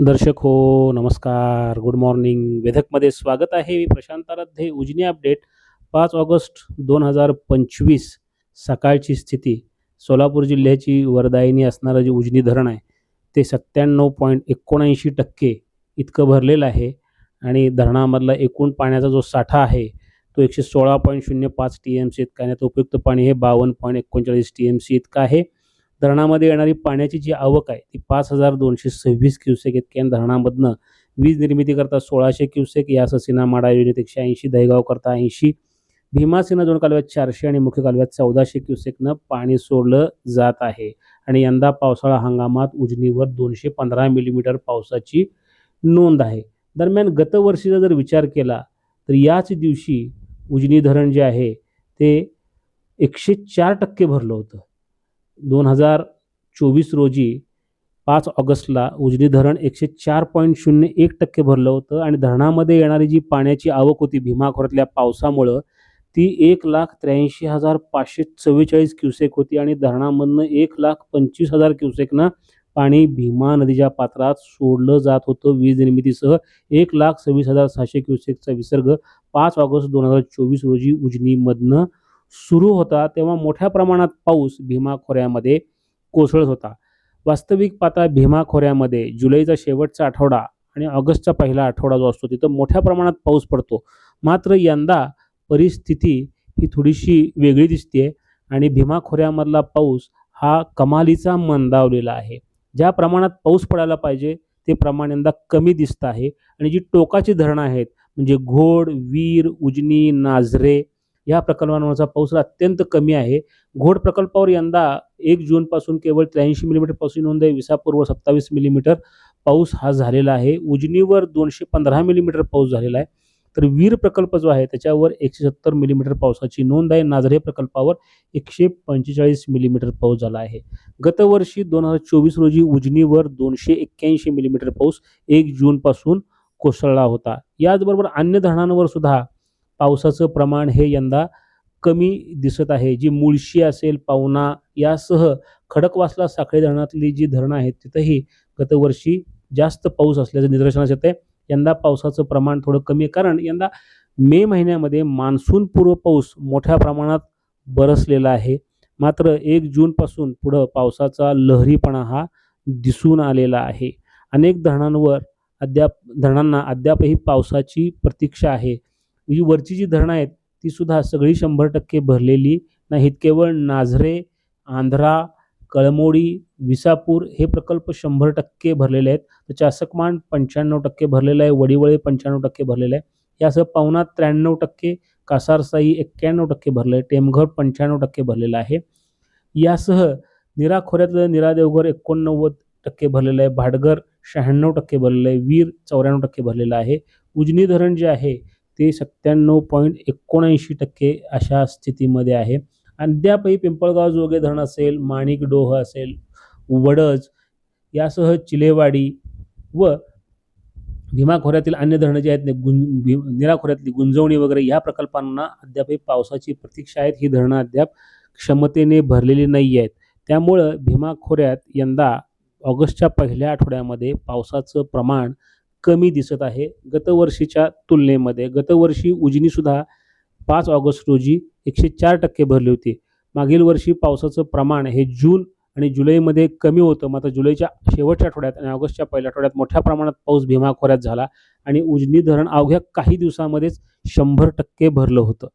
दर्शक हो नमस्कार. गुड मॉर्निंग वेधकमध्ये स्वागत आहे मी प्रशांत आराध्ये. उजनी अपडेट. पाच ऑगस्ट दोन हजार पंचवीस सकाळची स्थिती. सोलापूर जिल्ह्याची वरदायिनी असणारं जे उजनी धरण आहे ते सत्त्याण्णव पॉईंट एकोणऐंशी टक्के इतकं भरलेलं आहे आणि धरणामधला एकूण पाण्याचा जो साठा आहे तो एकशे सोळा पॉईंट शून्य पाच टी एम सी इतका आणि आता उपयुक्त पाणी हे बावन्न पॉईंट एकोणचाळीस टी एम सी इतकं आहे. धरणामध्ये येणारी पाण्याची जी आवक आहे ती पाच हजार दोनशे सव्वीस क्युसेक इतक्या आणि धरणामधनं वीज निर्मिती करता सोळाशे क्युसेक या सीना माडा योजनेत एकशे ऐंशी दहेगाव करता ऐंशी. भीमासेना दोन कालव्यात चारशे आणि मुख्य कालव्यात चौदाशे क्युसेकनं पाणी सोडलं जात आहे. आणि यंदा पावसाळा हंगामात उजनीवर दोनशे पंधरा मिलीमीटर पावसाची नोंद आहे. दरम्यान गतवर्षीचा जर विचार केला तर याच दिवशी उजनी धरण जे आहे ते एकशे चार टक्के भरलं होतं. दोन हजार चोवीस रोजी पाच ऑगस्टला उजनी धरण एकशे चार पॉईंट शून्य एक टक्के भरलं होतं आणि धरणामध्ये येणारी जी पाण्याची आवक होती भीमा खोऱ्यातल्या पावसामुळं ती एक लाख त्र्याऐंशी हजार पाचशे चव्वेचाळीस क्युसेक होती आणि धरणामधनं एक लाख पंचवीस हजार क्युसेकनं पाणी भीमा नदीच्या पात्रात सोडलं जात होतं. वीज निर्मितीसह एक लाख सव्वीस हजार सहाशे क्युसेकचा विसर्ग पाच ऑगस्ट दोन हजार चोवीस रोजी उजनीमधनं सुरू होता तेव्हा मोठ्या प्रमाणात पाऊस भीमा खोऱ्यामध्ये कोसळत होता. वास्तविक पाता भीमा खोऱ्यामध्ये जुलैचा शेवटचा आठवडा आणि ऑगस्टचा पहिला आठवडा जो असतो तिथं मोठ्या प्रमाणात पाऊस पडतो. मात्र यंदा परिस्थिती ही थोडीशी वेगळी दिसते आणि भीमा खोऱ्यामधला पाऊस हा कमालीचा मंदावलेला आहे. ज्या प्रमाणात पाऊस पडायला पाहिजे ते प्रमाण यंदा कमी दिसतं आहे. आणि जी टोकाची धरणं आहेत म्हणजे घोड वीर उजनी नाझरे या प्रकल्पांवरचा पाऊस अत्यंत कमी आहे. घोड प्रकल्पावर यंदा एक जूनपासून केवळ त्र्याऐंशी मिलीमीटरपासून नोंद आहे विसापूरवर सत्तावीस मिलीमीटर पाऊस हा झालेला आहे. उजनीवर दोनशे पंधरा मिलीमीटर पाऊस झालेला आहे. तर वीर प्रकल्प जो आहे त्याच्यावर एकशे सत्तर मिलीमीटर पावसाची नोंद आहे. नाझरे प्रकल्पावर एकशे पंचेचाळीस मिलीमीटर पाऊस झाला आहे. गतवर्षी दोन हजार चोवीस रोजी उजनीवर दोनशे एक्क्याऐंशी मिलीमीटर पाऊस एक जूनपासून कोसळला होता. याचबरोबर अन्य धरणांवर सुद्धा पावसाचं प्रमाण हे यंदा कमी दिसत आहे. जी मुळशी असेल पावना यासह खडकवासला साखळी धरणातली जी धरणं आहेत तिथंही गतवर्षी जास्त पाऊस असल्याचं निदर्शनास येते यंदा पावसाचं प्रमाण थोडं कमी आहे. कारण यंदा मे महिन्यामध्ये मान्सूनपूर्व पाऊस मोठ्या प्रमाणात बरसलेला आहे. मात्र एक जूनपासून पुढं पावसाचा लहरीपणा हा दिसून आलेला आहे. अनेक धरणांवर अद्याप धरणांना अद्यापही पावसाची प्रतीक्षा आहे. जी वरची जी धरणं आहेत ती सुद्धा सगळी शंभर टक्के भरलेली नाहीत. केवळ नाझरे आंध्रा कळमोडी विसापूर हे प्रकल्प शंभर टक्के भरलेले आहेत. तर चासकमान पंच्याण्णव टक्के भरलेलं आहे वडिवळे पंच्याण्णव टक्के भरलेलं आहे. यासह पावना त्र्याण्णव टक्के कासारसाई एक्क्याण्णव टक्के भरलं आहे. टेमघर पंच्याण्णव टक्के भरलेलं आहे. यासह निरा खोऱ्यातलं निरा देवघर एकोणनव्वद टक्के भरलेलं आहे. भाटघर शहाण्णव टक्के भरलेलं आहे. वीर चौऱ्याण्णव टक्के भरलेलं आहे. उजनी धरण जे आहे ते सत्त्याण्णव पॉईंट एकोणऐंशी टक्के अशा स्थितीमध्ये आहे. अद्यापही पिंपळगाव जोगे धरण असेल माणिक डोह असेल वडज यासह चिलेवाडी व भीमा खोऱ्यातील अन्य धरणं जी आहेत गुं भी निरा खोऱ्यातली गुंजवणी वगैरे या प्रकल्पांना अद्यापही पावसाची प्रतीक्षा आहेत. ही धरणं अद्याप क्षमतेने भरलेली नाही आहेत. त्यामुळं भीमा खोऱ्यात यंदा ऑगस्टच्या पहिल्या आठवड्यामध्ये पावसाचं प्रमाण कमी दिसत आहे. गतवर्षीच्या तुलनेमध्ये गतवर्षी उजनीसुद्धा पाच ऑगस्ट रोजी एकशे चार टक्के भरली होती. मागील वर्षी पावसाचं प्रमाण हे जून आणि जुलैमध्ये कमी होतं. मात्र जुलैच्या शेवटच्या आठवड्यात आणि ऑगस्टच्या पहिल्या आठवड्यात मोठ्या प्रमाणात पाऊस भीमा खोऱ्यात झाला आणि उजनी धरण अवघ्या काही दिवसामध्येच शंभर टक्के भरलं होतं.